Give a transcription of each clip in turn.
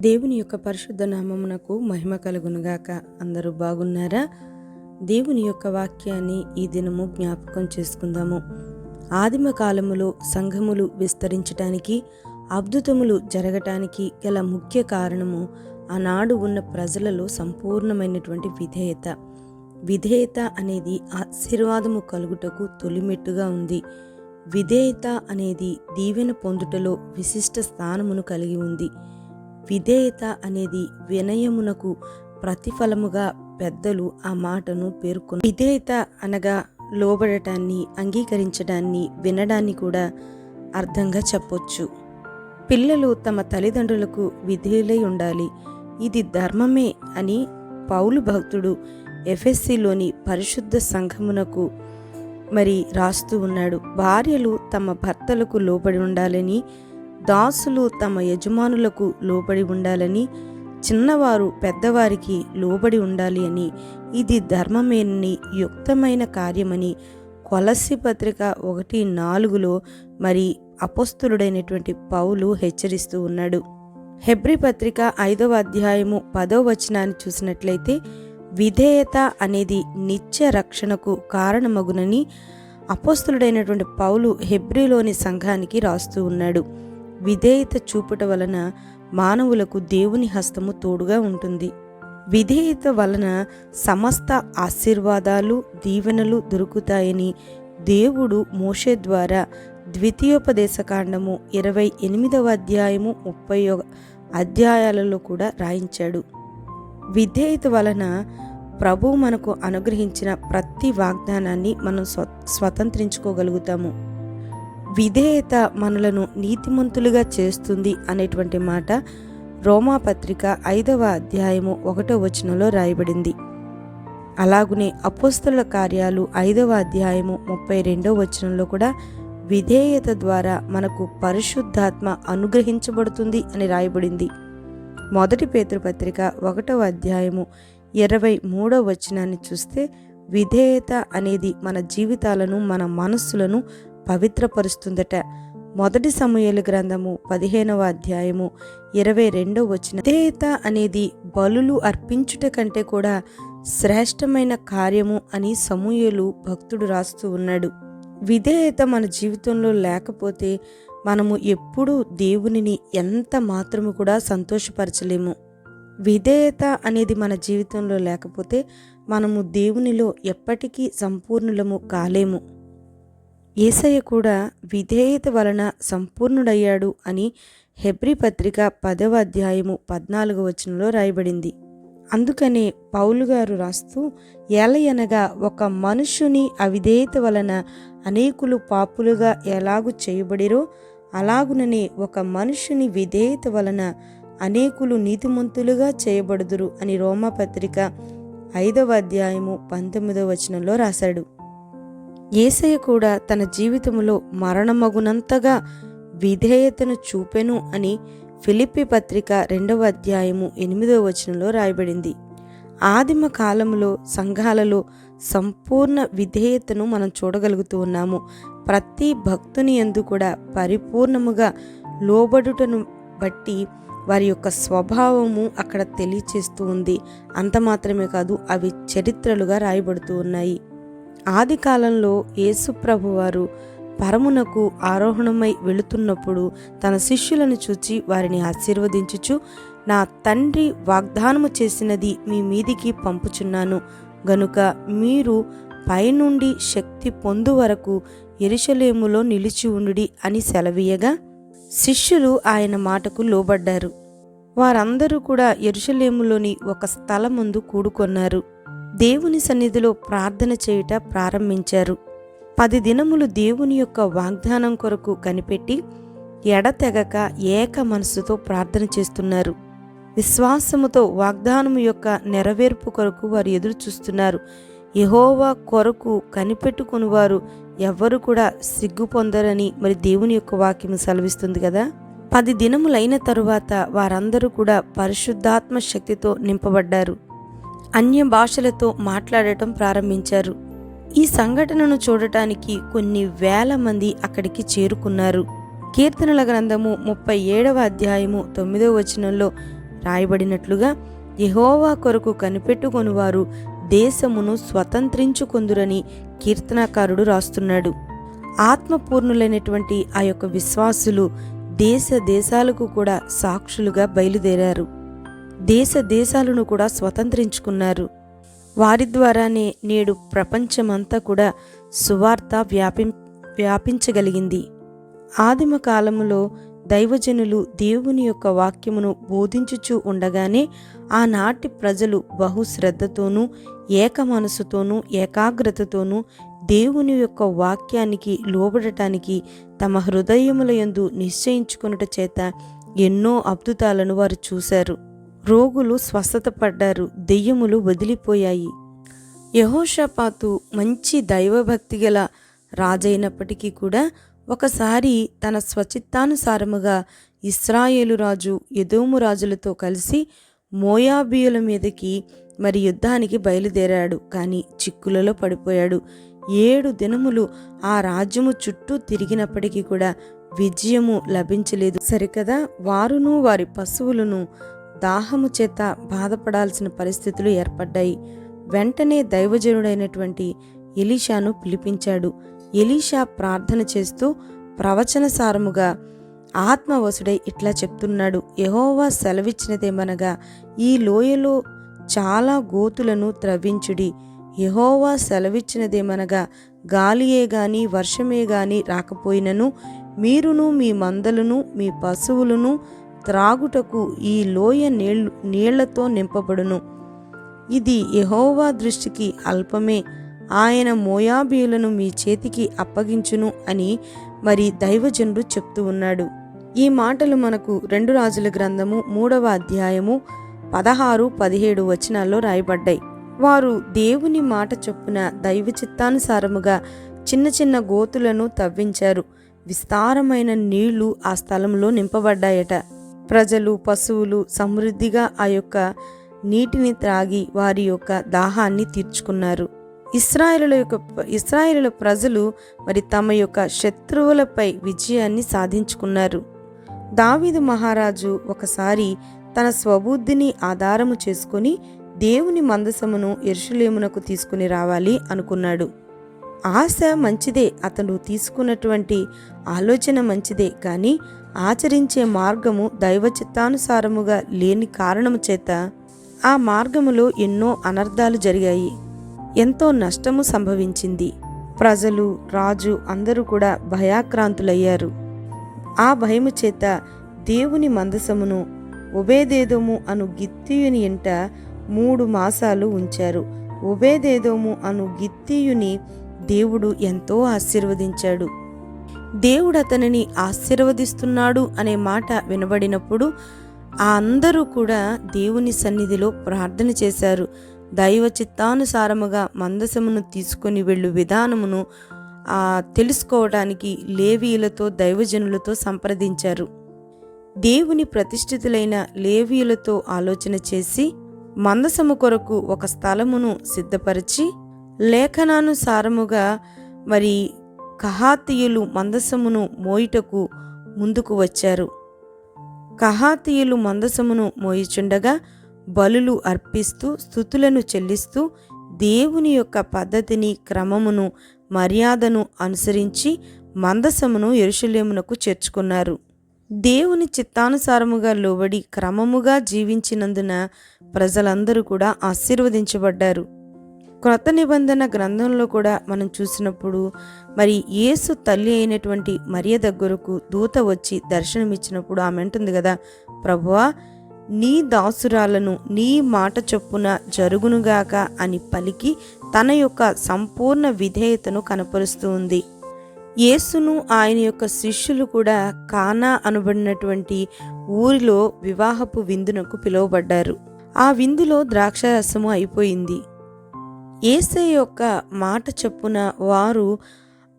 దేవుని యొక్క పరిశుద్ధ నామమునకు మహిమ కలుగునుగాక. అందరూ బాగున్నారా? దేవుని యొక్క వాక్యాన్ని ఈ దినము జ్ఞాపకం చేసుకుందాము. ఆదిమ కాలములో సంఘములు విస్తరించటానికి అద్భుతములు జరగటానికి గల ముఖ్య కారణము ఆనాడు ఉన్న ప్రజలలో సంపూర్ణమైనటువంటి విధేయత. విధేయత అనేది ఆశీర్వాదము కలుగుటకు తొలిమెట్టుగా ఉంది. విధేయత అనేది దీవెన పొందుటలో విశిష్ట స్థానమును కలిగి ఉంది. విధేయత అనేది వినయమునకు ప్రతిఫలముగా పెద్దలు ఆ మాటను పేర్కొన్నారు విధేయత అనగా లోబడటాన్ని అంగీకరించడాన్ని వినడాన్ని కూడా అర్థంగా చెప్పొచ్చు. పిల్లలు తమ తల్లిదండ్రులకు విధేయులై ఉండాలి. ఇది ధర్మమే అని పౌలు భక్తుడు ఎఫ్ఎస్సిలోని పరిశుద్ధ సంఘమునకు మరి రాస్తూ ఉన్నాడు. భార్యలు తమ భర్తలకు లోబడి ఉండాలని దాసులు తమ యజమానులకు లోబడి ఉండాలని చిన్నవారు పెద్దవారికి లోబడి ఉండాలి అని. ఇది ధర్మమేనని యుక్తమైన కార్యమని కొలసి పత్రిక ఒకటి నాలుగులో మరి అపస్తులుడైనటువంటి పౌలు హెచ్చరిస్తూ ఉన్నాడు. హెబ్రి పత్రిక ఐదవ అధ్యాయము పదో వచనాన్ని చూసినట్లయితే విధేయత అనేది నిత్య రక్షణకు కారణమగునని అపోస్తులుడైనటువంటి పౌలు హెబ్రిలోని సంఘానికి రాస్తూ ఉన్నాడు. విధేయత చూపుట వలన మానవులకు దేవుని హస్తము తోడుగా ఉంటుంది. విధేయత వలన సమస్త ఆశీర్వాదాలు దీవెనలు దొరుకుతాయని దేవుడు మోషే ద్వారా ద్వితీయోపదేశకాండము ఇరవై ఎనిమిదవ అధ్యాయము ముప్పై అధ్యాయాలలో కూడా రాయించాడు. విధేయత వలన ప్రభు మనకు అనుగ్రహించిన ప్రతి వాగ్దానాన్ని మనం స్వ స్వతంత్రించుకోగలుగుతాము. విధేయత మనలను నీతిమంతులుగా చేస్తుంది అనేటువంటి మాట రోమాపత్రిక ఐదవ అధ్యాయము ఒకటో వచనంలో రాయబడింది. అలాగునే అపోస్తుల కార్యాలు ఐదవ అధ్యాయము ముప్పై రెండో వచనంలో కూడా విధేయత ద్వారా మనకు పరిశుద్ధాత్మ అనుగ్రహించబడుతుంది అని రాయబడింది. మొదటి పేతృపత్రిక ఒకటవ అధ్యాయము ఇరవై మూడో వచనాన్ని చూస్తే విధేయత అనేది మన జీవితాలను మన మనస్సులను పవిత్రపరుస్తుందట. మొదటి సమయలు గ్రంథము పదిహేనవ అధ్యాయము ఇరవై రెండో వచ్చిన దేత అనేది బలులు అర్పించుట కంటే కూడా శ్రేష్టమైన కార్యము అని సమూయలు భక్తుడు రాస్తూ ఉన్నాడు. విధేయత మన జీవితంలో లేకపోతే మనము ఎప్పుడూ దేవునిని ఎంత మాత్రము కూడా సంతోషపరచలేము. విధేయత అనేది మన జీవితంలో లేకపోతే మనము దేవునిలో ఎప్పటికీ సంపూర్ణులము కాలేము. ఏసయ్య కూడా విధేయత వలన సంపూర్ణుడయ్యాడు అని హెబ్రి పత్రిక పదవ అధ్యాయము పద్నాలుగు వచనంలో రాయబడింది. అందుకనే పౌలు గారు రాస్తూ ఎలయనగా ఒక మనుషుని అవిధేయత వలన అనేకులు పాపులుగా ఎలాగు చేయబడిరో అలాగుననే ఒక మనుషుని విధేయత వలన అనేకులు నీతిమంతులుగా చేయబడుదురు అని రోమపత్రిక ఐదవ అధ్యాయము పంతొమ్మిదవ వచనంలో రాశాడు. ఏసయ్య కూడా తన జీవితంలో మరణమగునంతగా విధేయతను చూపెను అని ఫిలిప్పి పత్రిక రెండవ అధ్యాయము ఎనిమిదవ వచనంలో రాయబడింది. ఆదిమ కాలంలో సంఘాలలో సంపూర్ణ విధేయతను మనం చూడగలుగుతూ ఉన్నాము. ప్రతి భక్తుని ఎందు కూడా పరిపూర్ణముగా లోబడుటను బట్టి వారి యొక్క స్వభావము అక్కడ తెలియచేస్తూ ఉంది. అంత మాత్రమే కాదు అవి చరిత్రలుగా రాయబడుతూ ఉన్నాయి. ఆది కాలంలో యేసుప్రభు వారు పరమునకు ఆరోహణమై వెళుతున్నప్పుడు తన శిష్యులను చూచి వారిని ఆశీర్వదించుచు నా తండ్రి వాగ్దానము చేసినది మీ మీదికి పంపుచున్నాను. గనుక మీరు పైనుండి శక్తి పొందు వరకు ఎరుషలేములో నిలిచి ఉండుడి అని సెలవీయగా శిష్యులు ఆయన మాటకు లోబడ్డారు. వారందరూ కూడా ఎరుషలేములోని ఒక స్థలముందు కూడుకొన్నారు. దేవుని సన్నిధిలో ప్రార్థన చేయుట ప్రారంభించారు. పది దినములు దేవుని యొక్క వాగ్దానం కొరకు కనిపెట్టి ఎడతెగక ఏక మనసుతో ప్రార్థన చేస్తున్నారు. విశ్వాసముతో వాగ్దానము యొక్క నెరవేర్పు కొరకు వారు ఎదురు చూస్తున్నారు. యహోవా కొరకు కనిపెట్టుకుని వారు ఎవ్వరు కూడా సిగ్గు పొందరని మరి దేవుని యొక్క వాక్యం సెలవిస్తుంది కదా? పది దినములైన తరువాత వారందరూ కూడా పరిశుద్ధాత్మ శక్తితో నింపబడ్డారు. అన్య భాషలతో మాట్లాడటం ప్రారంభించారు. ఈ సంఘటనను చూడటానికి కొన్ని వేల మంది అక్కడికి చేరుకున్నారు. కీర్తనల గ్రంథము ముప్పై ఏడవ అధ్యాయము తొమ్మిదవ వచనంలో రాయబడినట్లుగా యహోవా కొరకు కనిపెట్టుకొనువారు దేశమును స్వతంత్రించుకొందురని కీర్తనాకారుడు రాస్తున్నాడు. ఆత్మపూర్ణులైనటువంటి ఆ యొక్క విశ్వాసులు దేశ దేశాలకు కూడా సాక్షులుగా బయలుదేరారు. దేశ దేశాలను కూడా స్వతంత్రించుకున్నారు. వారి ద్వారానే నేడు ప్రపంచమంతా కూడా సువార్త వ్యాపి వ్యాపించగలిగింది. ఆదిమ కాలములో దైవజనులు దేవుని యొక్క వాక్యమును బోధించుచూ ఉండగానే ఆనాటి ప్రజలు బహు శ్రద్ధతోనూ ఏక మనసుతోనూ ఏకాగ్రతతోనూ దేవుని యొక్క వాక్యానికి లోబడటానికి తమ హృదయముల యందు నిశ్చయించుకొనుట చేత ఎన్నో అద్భుతాలను వారు చూశారు. రోగులు స్వస్థత పడ్డారు దెయ్యములు వదిలిపోయాయి. యహోషపాతు మంచి దైవభక్తి గల రాజైనప్పటికీ కూడా ఒకసారి తన స్వచిత్తానుసారముగా ఇస్రాయేలు రాజు ఎదోము రాజులతో కలిసి మోయాబియుల మీదకి మరి యుద్ధానికి బయలుదేరాడు. కానీ చిక్కులలో పడిపోయాడు. ఏడు దినములు ఆ రాజ్యము చుట్టూ తిరిగినప్పటికీ కూడా విజయము లభించలేదు. సరికదా వారును వారి పశువులను దాహము చేత బాధపడాల్సిన పరిస్థితులు ఏర్పడ్డాయి. వెంటనే దైవజనుడైనటువంటి ఎలీషాను పిలిపించాడు. ఎలీషా ప్రార్థన చేస్తూ ప్రవచనసారముగా ఆత్మవసుడై ఇట్లా చెప్తున్నాడు. యహోవా సెలవిచ్చినదేమనగా ఈ లోయలో చాలా గోతులను త్రవ్వించుడి. యహోవా సెలవిచ్చినదేమనగా గాలియే గాని వర్షమే గాని రాకపోయినను మీరును మీ మందలను మీ పశువులను త్రాగుటకు ఈ లోయ నీళ్ళు నీళ్ళతో నింపబడును. ఇది యహోవా దృష్టికి అల్పమే. ఆయన మోయాబీయులను మీ చేతికి అప్పగించును అని మరి దైవజనుడు చెప్తూ ఉన్నాడు. ఈ మాటలు మనకు రెండు రాజుల గ్రంథము మూడవ అధ్యాయము పదహారు పదిహేడు వచనాల్లో రాయబడ్డాయి. వారు దేవుని మాట చొప్పున దైవ చిత్తానుసారముగా చిన్న చిన్న గోతులను తవ్వించారు. విస్తారమైన నీళ్ళు ఆ స్థలంలో నింపబడ్డాయట. ప్రజలు పశువులు సమృద్ధిగా ఆ యొక్క నీటిని త్రాగి వారి యొక్క దాహాన్ని తీర్చుకున్నారు. ఇస్రాయేలుల యొక్క ఇస్రాయేలుల ప్రజలు మరి తమ యొక్క శత్రువులపై విజయాన్ని సాధించుకున్నారు. దావీదు మహారాజు ఒకసారి తన స్వబుద్ధిని ఆధారము చేసుకుని దేవుని మందసమును ఎరుషులేమునకు తీసుకుని రావాలి అనుకున్నాడు. ఆశ మంచిదే అతను తీసుకున్నటువంటి ఆలోచన మంచిదే కానీ ఆచరించే మార్గము దైవ చిత్తానుసారముగా లేని కారణము చేత ఆ మార్గములో ఎన్నో అనర్థాలు జరిగాయి. ఎంతో నష్టము సంభవించింది. ప్రజలు రాజు అందరూ కూడా భయాక్రాంతులయ్యారు. ఆ భయము చేత దేవుని మందసమును ఉబేదేదోము అను గిత్తీయుని ఇంట మూడు మాసాలు ఉంచారు. ఉబేదేదోము అను గిత్తీయుని దేవుడు ఎంతో ఆశీర్వదించాడు. దేవుడు అతనిని ఆశీర్వదిస్తున్నాడు అనే మాట వినబడినప్పుడు ఆ అందరూ కూడా దేవుని సన్నిధిలో ప్రార్థన చేశారు. దైవ చిత్తానుసారముగా మందసమును తీసుకొని వెళ్ళు విధానమును తెలుసుకోవడానికి లేవీయులతో దైవజనులతో సంప్రదించారు. దేవుని ప్రతిష్ఠితులైన లేవీయులతో ఆలోచన చేసి మందసము కొరకు ఒక స్థలమును సిద్ధపరిచి లేఖనానుసారముగా మరి కహాతీయులు మందసమును మోయుటకు ముందుకు వచ్చారు. కహాతీయులు మందసమును మోయిచుండగా బలులు అర్పిస్తూ స్థుతులను చెల్లిస్తూ దేవుని యొక్క పద్ధతిని క్రమమును మర్యాదను అనుసరించి మందసమును ఎరుషులేమునకు చేర్చుకున్నారు. దేవుని చిత్తానుసారముగా లోబడి క్రమముగా జీవించినందున ప్రజలందరూ కూడా ఆశీర్వదించబడ్డారు. క్రొత్త నిబంధన గ్రంథంలో కూడా మనం చూసినప్పుడు మరి యేసు తల్లి అయినటువంటి మరియ దగ్గరకు దూత వచ్చి దర్శనమిచ్చినప్పుడు ఆమె అంటుంది కదా ప్రభువా నీ దాసురాలను నీ మాట చొప్పున జరుగునుగాక అని పలికి తన యొక్క సంపూర్ణ విధేయతను కనపరుస్తూ ఉంది. యేసును ఆయన యొక్క శిష్యులు కూడా కానా అనబడినటువంటి ఊరిలో వివాహపు విందునకు పిలువబడ్డారు. ఆ విందులో ద్రాక్షరసము అయిపోయింది. ఏసే యొక్క మాట చొప్పున వారు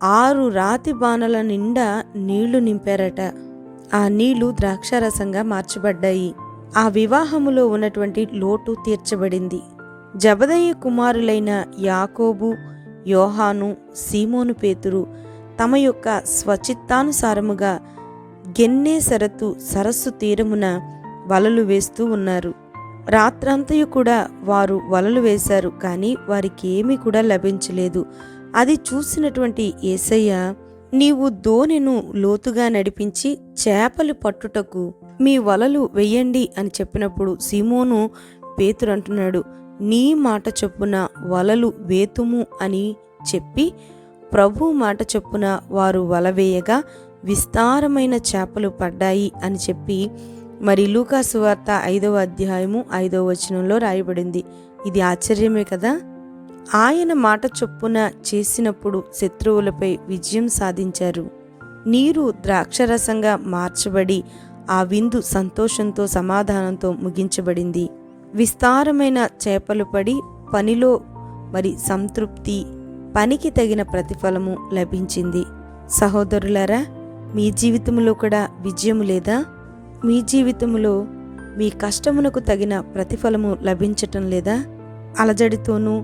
ఆరు రాతి బాణల నిండా నీళ్ళు నింపారట. ఆ నీళ్ళు ద్రాక్షారసంగా మార్చబడ్డాయి. ఆ వివాహములో ఉన్నటువంటి లోటు తీర్చబడింది. జబదయ్య కుమారులైన యాకోబు యోహాను సీమోను పేతురు తమ యొక్క స్వచిత్తానుసారముగా గెన్నే సరతు సరస్సు తీరమున వలలు వేస్తూ ఉన్నారు. రాత్రంతయు కూడా వారు వలలు వేశారు కానీ వారికి ఏమీ కూడా లభించలేదు. అది చూసినటువంటి ఏసయ్య నీవు దోణిను లోతుగా నడిపించి చేపలు పట్టుటకు మీ వలలు వెయ్యండి అని చెప్పినప్పుడు సీమోను పేతురు అంటున్నాడు నీ మాట చొప్పున వలలు వేతుము అని చెప్పి ప్రభు మాట చొప్పున వారు వల వేయగా విస్తారమైన చేపలు పడ్డాయి అని చెప్పి మరి లూకాసు వార్త ఐదవ అధ్యాయము ఐదవ వచనంలో రాయబడింది. ఇది ఆశ్చర్యమే కదా? ఆయన మాట చొప్పున చేసినప్పుడు శత్రువులపై విజయం సాధించారు. నీరు ద్రాక్షరసంగా మార్చబడి ఆ విందు సంతోషంతో సమాధానంతో ముగించబడింది. విస్తారమైన చేపలు పడి పనిలో మరి సంతృప్తి పనికి తగిన ప్రతిఫలము లభించింది. సహోదరులారా మీ జీవితంలో కూడా విజయము లేదా? మీ జీవితంలో మీ కష్టమునకు తగిన ప్రతిఫలము లభించటం లేదా? అలజడితోనూ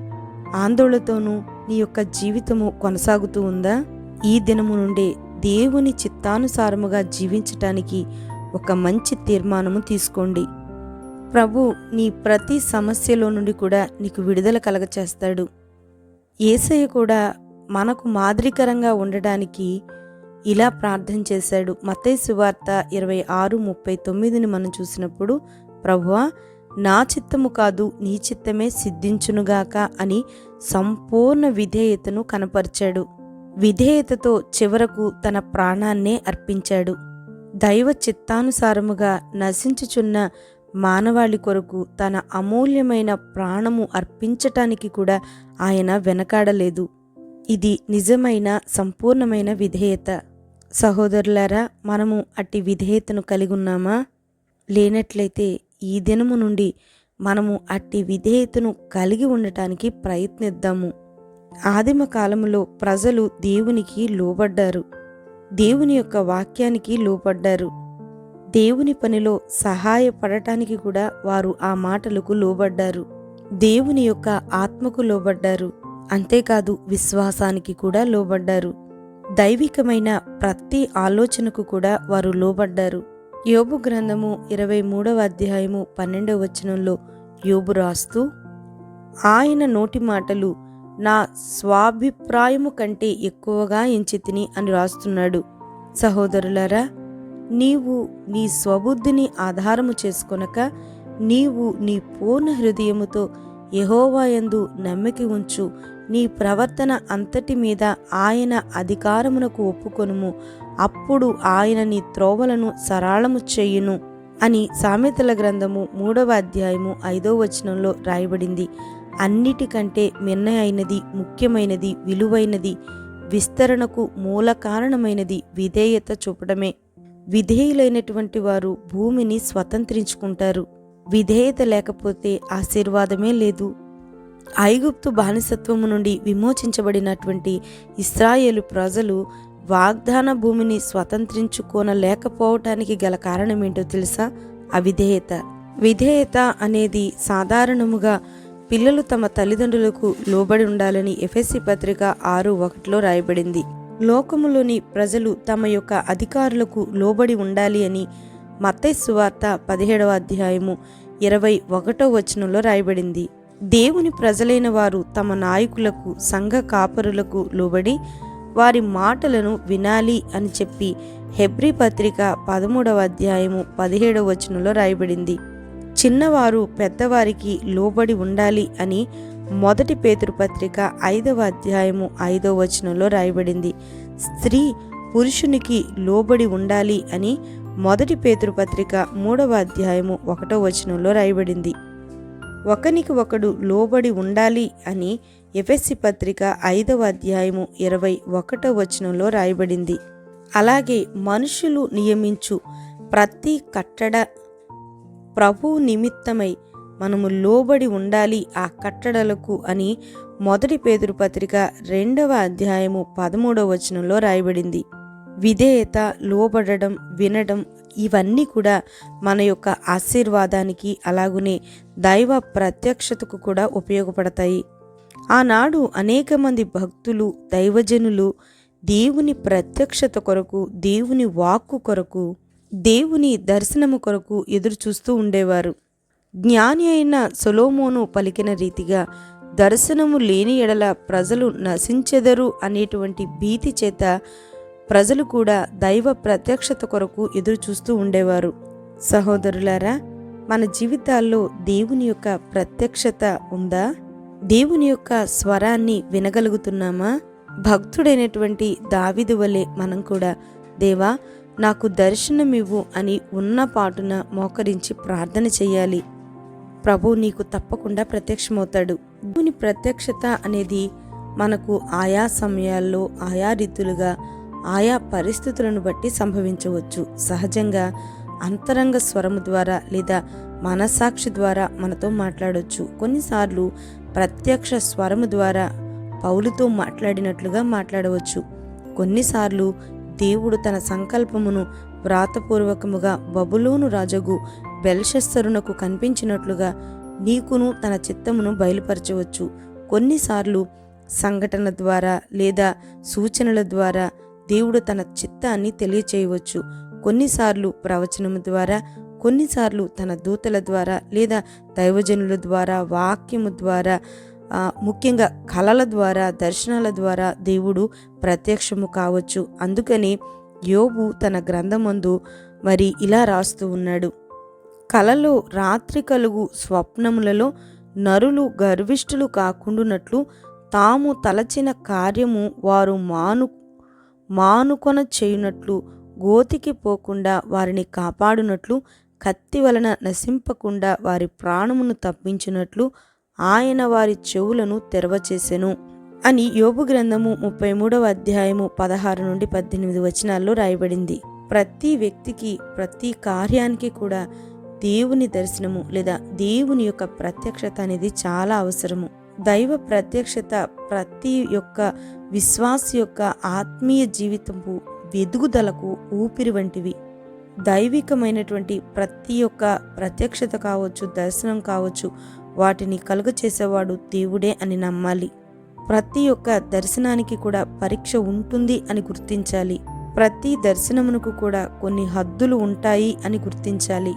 ఆందోళనతోనూ నీ యొక్క జీవితము కొనసాగుతూ ఉందా? ఈ దినము నుండే దేవుని చిత్తానుసారముగా జీవించటానికి ఒక మంచి తీర్మానము తీసుకోండి. ప్రభు నీ ప్రతి సమస్యలో నుండి కూడా నీకు విడుదల కలగచేస్తాడు. ఏసయ్య కూడా మనకు మాదిరికరంగా ఉండడానికి ఇలా ప్రార్థన చేశాడు. మత్తయి సువార్త ఇరవై ఆరు ముప్పై తొమ్మిదిని మనం చూసినప్పుడు ప్రభువా నా చిత్తము కాదు నీ చిత్తమే సిద్ధించునుగాక అని సంపూర్ణ విధేయతను కనపరిచాడు. విధేయతతో చివరకు తన ప్రాణాన్నే అర్పించాడు. దైవ చిత్తానుసారముగా నశించుచున్న మానవాళి కొరకు తన అమూల్యమైన ప్రాణము అర్పించటానికి కూడా ఆయన వెనకాడలేదు. ఇది నిజమైన సంపూర్ణమైన విధేయత. సహోదరులారా మనము అట్టి విధేయతను కలిగి ఉన్నామా లేనట్లయితే ఈ దినము నుండి మనము అట్టి విధేయతను కలిగి ఉండటానికి ప్రయత్నిద్దాము. ఆదిమ కాలములో ప్రజలు దేవునికి లోబడ్డారు. దేవుని యొక్క వాక్యానికి లోబడ్డారు. దేవుని పనిలో సహాయపడటానికి కూడా వారు ఆ మాటలకు లోబడ్డారు. దేవుని యొక్క ఆత్మకు లోబడ్డారు. అంతేకాదు విశ్వాసానికి కూడా లోబడ్డారు. దైవికమైన ప్రతి ఆలోచనకు కూడా వారు లోబడ్డారు. యోబు గ్రంథము ఇరవై మూడవ అధ్యాయము పన్నెండవ వచనంలో యోబు రాస్తూ ఆయన నోటి మాటలు నా స్వాభిప్రాయము కంటే ఎక్కువగా ఎంచితిని అని రాస్తున్నాడు. సహోదరులారా నీవు నీ స్వబుద్ధిని ఆధారము చేసుకొనక నీవు నీ పూర్ణ హృదయముతో యహోవాయందు నమ్మిక ఉంచు నీ ప్రవర్తన అంతటి మీద ఆయన అధికారమునకు ఒప్పుకొనుము. అప్పుడు ఆయన నీ త్రోవలను సరళము చెయ్యును అని సామెతల గ్రంథము మూడవ అధ్యాయము ఐదో వచనంలో రాయబడింది. అన్నిటికంటే మిన్నయైనది ముఖ్యమైనది విలువైనది విస్తరణకు మూల కారణమైనది విధేయత చూపడమే. విధేయులైనటువంటి వారు భూమిని స్వతంత్రించుకుంటారు. విధేయత లేకపోతే ఆశీర్వాదమే లేదు. ఐగుప్తు బానిసత్వము నుండి విమోచించబడినటువంటి ఇస్రాయేలు ప్రజలు వాగ్దాన భూమిని స్వతంత్రించుకోనలేకపోవటానికి గల కారణమేంటో తెలుసా? అవిధేయత. విధేయత అనేది సాధారణముగా పిల్లలు తమ తల్లిదండ్రులకు లోబడి ఉండాలని ఎఫ్ఎస్సి పత్రిక ఆరు ఒకటిలో రాయబడింది. లోకములోని ప్రజలు తమ యొక్క అధికారులకు లోబడి ఉండాలి అని మత్తై సువార్త పదిహేడవ అధ్యాయము ఇరవై ఒకటో వచనంలో రాయబడింది. దేవుని ప్రజలైన వారు తమ నాయకులకు సంఘ కాపరులకు లోబడి వారి మాటలను వినాలి అని చెప్పి హెబ్రి పత్రిక పదమూడవ అధ్యాయము పదిహేడవ వచనంలో రాయబడింది. చిన్నవారు పెద్దవారికి లోబడి ఉండాలి అని మొదటి పేతురు పత్రిక ఐదవ అధ్యాయము ఐదవ వచనంలో రాయబడింది. స్త్రీ పురుషునికి లోబడి ఉండాలి అని మొదటి పేతురు పత్రిక మూడవ అధ్యాయము ఒకటో వచనంలో రాయబడింది. ఒకనికి ఒకడు లోబడి ఉండాలి అని ఎఫెస్సి పత్రిక ఐదవ అధ్యాయము ఇరవై ఒకటో వచనంలో రాయబడింది. అలాగే మనుషులు నియమించు ప్రతి కట్టడ ప్రభు నిమిత్తమై మనము లోబడి ఉండాలి ఆ కట్టడలకు అని మొదటి పేదరు పత్రిక రెండవ అధ్యాయము పదమూడవ వచనంలో రాయబడింది. విధేయత లోబడడం వినడం ఇవన్నీ కూడా మన యొక్క ఆశీర్వాదానికి అలాగునే దైవ ప్రత్యక్షతకు కూడా ఉపయోగపడతాయి. ఆనాడు అనేక మంది భక్తులు దైవజనులు దేవుని ప్రత్యక్షత కొరకు దేవుని వాక్కు కొరకు దేవుని దర్శనము కొరకు ఎదురు చూస్తూ ఉండేవారు. జ్ఞాని అయిన సొలోమోను పలికిన రీతిగా దర్శనము లేని ఎడల ప్రజలు నశించెదరు అనేటువంటి భీతి చేత ప్రజలు కూడా దైవ ప్రత్యక్షత కొరకు ఎదురు చూస్తూ ఉండేవారు. సహోదరులారా మన జీవితాల్లో దేవుని యొక్క ప్రత్యక్షత ఉందా? దేవుని యొక్క స్వరాన్ని వినగలుగుతున్నామా? భక్తుడైనటువంటి దావిదు వలె మనం కూడా దేవా నాకు దర్శనమివ్వు అని ఉన్న పాటున మోకరించి ప్రార్థన చేయాలి. ప్రభు నీకు తప్పకుండా ప్రత్యక్షమవుతాడు. దేవుని ప్రత్యక్షత అనేది మనకు ఆయా సమయాల్లో ఆయా రీతులుగా ఆయా పరిస్థితులను బట్టి సంభవించవచ్చు. సహజంగా అంతరంగ స్వరము ద్వారా లేదా మనసాక్షి ద్వారా మనతో మాట్లాడవచ్చు కొన్నిసార్లు ప్రత్యక్ష స్వరము ద్వారా పౌలుతో మాట్లాడినట్లుగా మాట్లాడవచ్చు. కొన్నిసార్లు దేవుడు తన సంకల్పమును వ్రాతపూర్వకముగా బబులోను రాజగు బెల్షస్తరునకు కనిపించినట్లుగా నీకును తన చిత్తమును బయలుపరచవచ్చు. కొన్నిసార్లు సంఘటన ద్వారా లేదా సూచనల ద్వారా దేవుడు తన చిత్తాన్ని తెలియచేయవచ్చు. కొన్నిసార్లు ప్రవచనము ద్వారా కొన్నిసార్లు తన దూతల ద్వారా లేదా దైవజనుల ద్వారా వాక్యము ద్వారా ముఖ్యంగా కళల ద్వారా దర్శనాల ద్వారా దేవుడు ప్రత్యక్షము కావచ్చు. అందుకని యోబు తన గ్రంథమందు మరి ఇలా రాస్తూ ఉన్నాడు. కలలో రాత్రి కలుగు స్వప్నములలో నరులు గర్విష్ఠులు కాకుండానట్లు తాము తలచిన కార్యము వారు మాను మానుకొన చేయునట్లు గోతికి పోకుండా వారిని కాపాడునట్లు కత్తి వలన నశింపకుండా వారి ప్రాణమును తప్పించినట్లు ఆయన వారి చెవులను తెరవచేసెను. అని యోగు గ్రంథము ముప్పై మూడవ అధ్యాయము పదహారు నుండి పద్దెనిమిది వచనాల్లో రాయబడింది. ప్రతి వ్యక్తికి ప్రతి కార్యానికి కూడా దేవుని దర్శనము లేదా దేవుని యొక్క ప్రత్యక్షత అనేది చాలా అవసరము. దైవ ప్రత్యక్షత ప్రతి యొక్క విశ్వాస యొక్క ఆత్మీయ జీవితము వెదుగుదలకు ఊపిరి వంటివి. దైవికమైనటువంటి ప్రతి ఒక్క ప్రత్యక్షత కావచ్చు దర్శనం కావచ్చు వాటిని కలుగచేసేవాడు దేవుడే అని నమ్మాలి. ప్రతి ఒక్క దర్శనానికి కూడా పరీక్ష ఉంటుంది అని గుర్తించాలి. ప్రతి దర్శనమునకు కూడా కొన్ని హద్దులు ఉంటాయి అని గుర్తించాలి.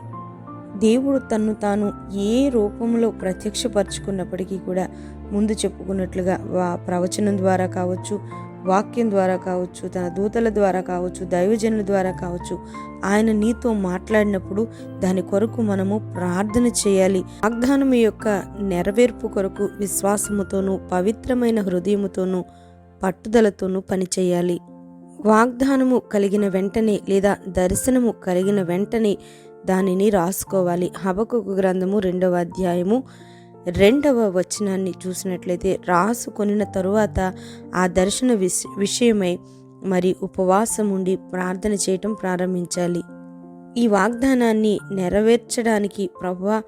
దేవుడు తన్ను తాను ఏ రూపంలో ప్రత్యక్షపరుచుకున్నప్పటికీ కూడా ముందు చెప్పుకున్నట్లుగా వా ప్రవచనం ద్వారా కావచ్చు వాక్యం ద్వారా కావచ్చు తన దూతల ద్వారా కావచ్చు దైవజనుల ద్వారా కావచ్చు ఆయన నీతో మాట్లాడినప్పుడు దాని కొరకు మనము ప్రార్థన చేయాలి. వాగ్దానం యొక్క నెరవేర్పు కొరకు విశ్వాసముతోనూ పవిత్రమైన హృదయముతోనూ పట్టుదలతోనూ పనిచేయాలి వాగ్దానము కలిగిన వెంటనే లేదా దర్శనము కలిగిన వెంటనే దానిని రాసుకోవాలి. హబకుకు గ్రంథము రెండవ అధ్యాయము రెండవ వచనాన్ని చూసినట్లయితే రాసుకొనిన తరువాత ఆ దర్శన విషయమై మరి ఉపవాసం ఉండి ప్రార్థన చేయటం ప్రారంభించాలి. ఈ వాగ్దానాన్ని నెరవేర్చడానికి ప్రభా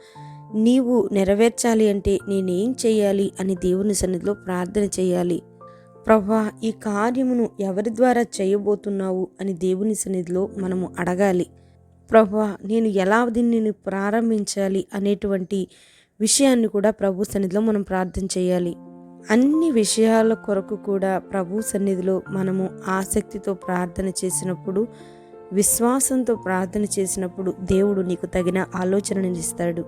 నీవు నెరవేర్చాలి అంటే నేనేం చేయాలి అని దేవుని సన్నిధిలో ప్రార్థన చేయాలి. ప్రభా ఈ కార్యమును ఎవరి ద్వారా చేయబోతున్నావు అని దేవుని సన్నిధిలో మనము అడగాలి. ప్రభా నేను ఎలా దీన్ని ప్రారంభించాలి అనేటువంటి విషయాన్ని కూడా ప్రభు సన్నిధిలో మనం ప్రార్థన చేయాలి. అన్ని విషయాల కొరకు కూడా ప్రభు సన్నిధిలో మనము ఆసక్తితో ప్రార్థన చేసినప్పుడు విశ్వాసంతో ప్రార్థన చేసినప్పుడు దేవుడు నీకు తగిన ఆలోచనను ఇస్తాడు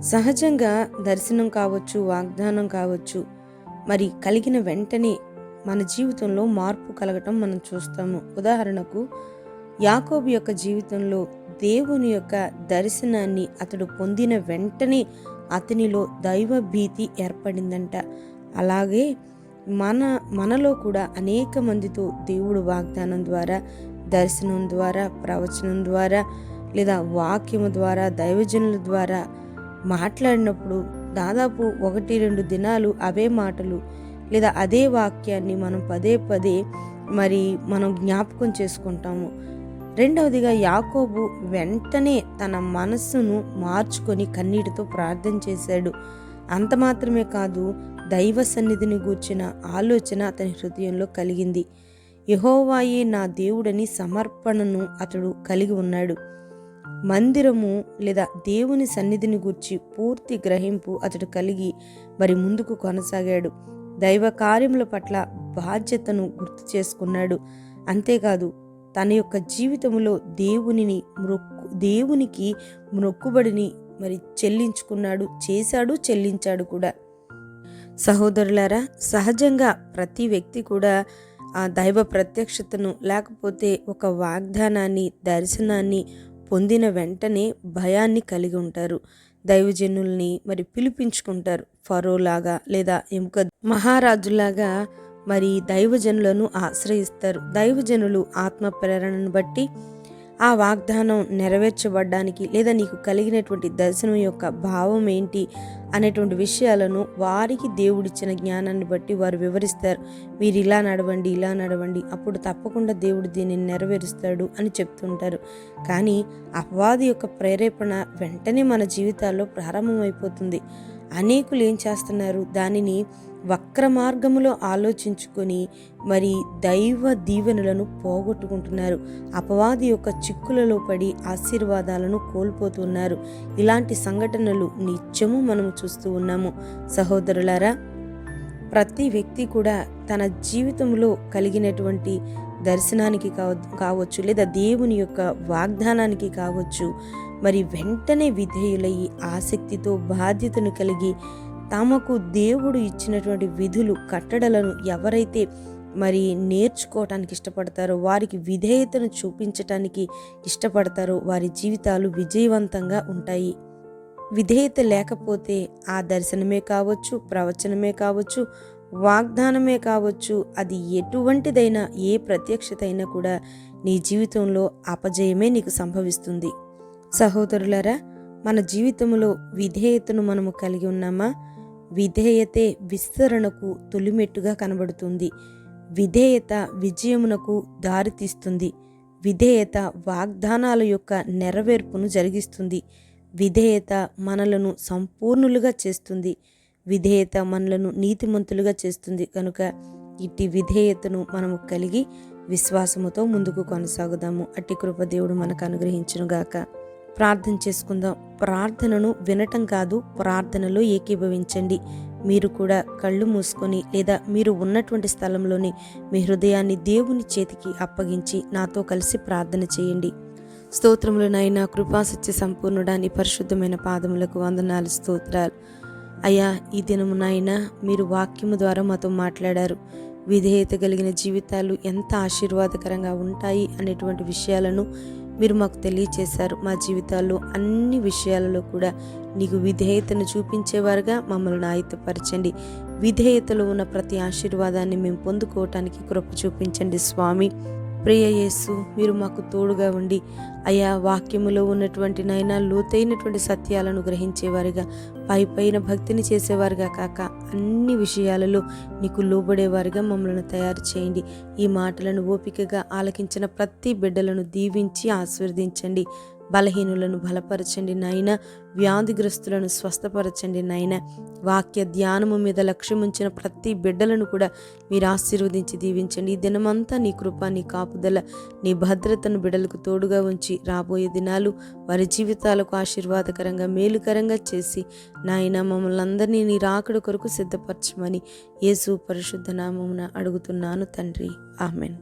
సహజంగా దర్శనం కావచ్చు వాగ్దానం కావచ్చు మరి కలిగిన వెంటనే మన జీవితంలో మార్పు కలగటం మనం చూస్తాము. ఉదాహరణకు యాకోబు యొక్క జీవితంలో దేవుని యొక్క దర్శనాన్ని అతడు పొందిన వెంటనే అతనిలో దైవ భీతి ఏర్పడిందంట. అలాగే మన మనలో కూడా అనేక మందితో దేవుడు వాగ్దానం ద్వారా దర్శనం ద్వారా ప్రవచనం ద్వారా లేదా వాక్యము ద్వారా దైవజనుల ద్వారా మాట్లాడినప్పుడు దాదాపు ఒకటి రెండు దినాలు అవే మాటలు లేదా అదే వాక్యాన్ని మనం పదే పదే మరి మనం జ్ఞాపకం చేసుకుంటాము. రెండవదిగా యాకోబు వెంటనే తన మనస్సును మార్చుకొని కన్నీటితో ప్రార్థన చేశాడు. అంత మాత్రమే కాదు దైవ సన్నిధిని గూర్చిన ఆలోచన అతని హృదయంలో కలిగింది. యహోవాయే నా దేవుడని సమర్పణను అతడు కలిగి ఉన్నాడు. మందిరము లేదా దేవుని సన్నిధిని గూర్చి పూర్తి గ్రహింపు అతడు కలిగి మరి ముందుకు కొనసాగాడు. దైవ కార్యముల పట్ల బాధ్యతను గుర్తు చేసుకున్నాడు. అంతేకాదు తన యొక్క జీవితంలో దేవునిని మొక్కు దేవునికి మొక్కుబడిని మరి చెల్లించుకున్నాడు చేశాడు చెల్లించాడు కూడా. సహోదరులారా సహజంగా ప్రతి వ్యక్తి కూడా ఆ దైవ ప్రత్యక్షతను లేకపోతే ఒక వాగ్దానాన్ని దర్శనాన్ని పొందిన వెంటనే భయాన్ని కలిగి ఉంటారు. దైవజనుల్ని మరి పిలిపించుకుంటారు. ఫరోలాగా లేదా ఎముక మహారాజులాగా మరి దైవజనులను ఆశ్రయిస్తారు. దైవజనులు ఆత్మ ప్రేరణను బట్టి ఆ వాగ్దానం నెరవేర్చబడ్డానికి లేదా నీకు కలిగినటువంటి దర్శనం యొక్క భావం ఏంటి? అనేటువంటి విషయాలను వారికి దేవుడిచ్చిన జ్ఞానాన్ని బట్టి వారు వివరిస్తారు. మీరు ఇలా నడవండి ఇలా నడవండి అప్పుడు తప్పకుండా దేవుడు దీనిని నెరవేరుస్తాడు అని చెప్తుంటారు. కానీ అపవాది యొక్క ప్రేరేపణ వెంటనే మన జీవితాల్లో ప్రారంభమైపోతుంది. అనేకులు ఏం చేస్తున్నారు? దానిని వక్ర మార్గములో ఆలోచించుకొని మరి దైవ దీవెనలను పోగొట్టుకుంటున్నారు. అపవాది యొక్క చిక్కులలో పడి ఆశీర్వాదాలను కోల్పోతున్నారు. ఇలాంటి సంఘటనలు నిత్యము మనము చూస్తూ ఉన్నాము. సహోదరులారా ప్రతి వ్యక్తి కూడా తన జీవితంలో కలిగినటువంటి దర్శనానికి కావచ్చు లేదా దేవుని యొక్క వాగ్దానానికి కావచ్చు మరి వెంటనే విధేయులయ్యి ఆసక్తితో బాధ్యతను కలిగి తమకు దేవుడు ఇచ్చినటువంటి విధులు కట్టడలను ఎవరైతే మరి నేర్చుకోవటానికి ఇష్టపడతారో వారికి విధేయతను చూపించటానికి ఇష్టపడతారో వారి జీవితాలు విజయవంతంగా ఉంటాయి. విధేయత లేకపోతే ఆ దర్శనమే కావచ్చు ప్రవచనమే కావచ్చు వాగ్దానమే కావచ్చు అది ఎటువంటిదైనా ఏ ప్రత్యక్షత అయినా కూడా నీ జీవితంలో అపజయమే నీకు సంభవిస్తుంది. సహోదరులరా మన జీవితంలో విధేయతను మనము కలిగి ఉన్నామా? విధేయతే విస్తరణకు తొలిమెట్టుగా కనబడుతుంది. విధేయత విజయమునకు దారితీస్తుంది. విధేయత వాగ్దానాల యొక్క నెరవేర్పును జరిగిస్తుంది. విధేయత మనలను సంపూర్ణులుగా చేస్తుంది. విధేయత మనలను నీతిమంతులుగా చేస్తుంది. కనుక ఇట్టి విధేయతను మనము కలిగి విశ్వాసముతో ముందుకు కొనసాగుదాము. అట్టి కృపదేవుడు మనకు అనుగ్రహించునుగాక ప్రార్థన చేసుకుందాం. ప్రార్థనను వినటం కాదు ప్రార్థనలో ఏకీభవించండి. మీరు కూడా కళ్ళు మూసుకొని లేదా మీరు ఉన్నటువంటి స్థలంలోని మీ హృదయాన్ని దేవుని చేతికి అప్పగించి నాతో కలిసి ప్రార్థన చేయండి. స్తోత్రములు నాయన కృపాసత్య సంపూర్ణుడాని పరిశుద్ధమైన పాదములకు వందనాలు స్తోత్రాలు. అయ్యా ఈ దినము నాయన మీరు వాక్యము ద్వారా మాతో మాట్లాడారు. విధేయత కలిగిన జీవితాలు ఎంత ఆశీర్వాదకరంగా ఉంటాయి అనేటువంటి విషయాలను మీరు మాకు తెలియచేశారు. మా జీవితాల్లో అన్ని విషయాలలో కూడా నీకు విధేయతను చూపించేవారుగా మమ్మల్ని ఆయుతపరచండి విధేయతలో ఉన్న ప్రతి ఆశీర్వాదాన్ని మేము పొందుకోవటానికి కృప చూపించండి స్వామి. ప్రియ యేసు మీరు మాకు తోడుగా ఉండి అయా వాక్యములో ఉన్నటువంటి నైనా లోతైనటువంటి సత్యాలను గ్రహించేవారుగా పై పైన భక్తిని చేసేవారుగా కాక అన్ని విషయాలలో నీకు లోబడేవారుగా మమ్మల్ని తయారు చేయండి. ఈ మాటలను ఓపికగా ఆలకించిన ప్రతి బిడ్డలను దీవించి ఆశీర్వదించండి. బలహీనులను బలపరచండి నాయన. వ్యాధిగ్రస్తులను స్వస్థపరచండి నాయన. వాక్య ధ్యానము మీద లక్ష్యముంచిన ప్రతి బిడ్డలను కూడా మీరు ఆశీర్వదించి దీవించండి. ఈ దినమంతా నీ కృప నీ కాపుదల నీ భద్రతను బిడ్డలకు తోడుగా ఉంచి రాబోయే దినాలు వారి జీవితాలకు ఆశీర్వాదకరంగా మేలుకరంగా చేసి నాయన మమ్మల్ని అందరినీ నీ రాకడ కొరకు సిద్ధపరచమని యేసు పరిశుద్ధ నామమున అడుగుతున్నాను తండ్రి. ఆమెన్.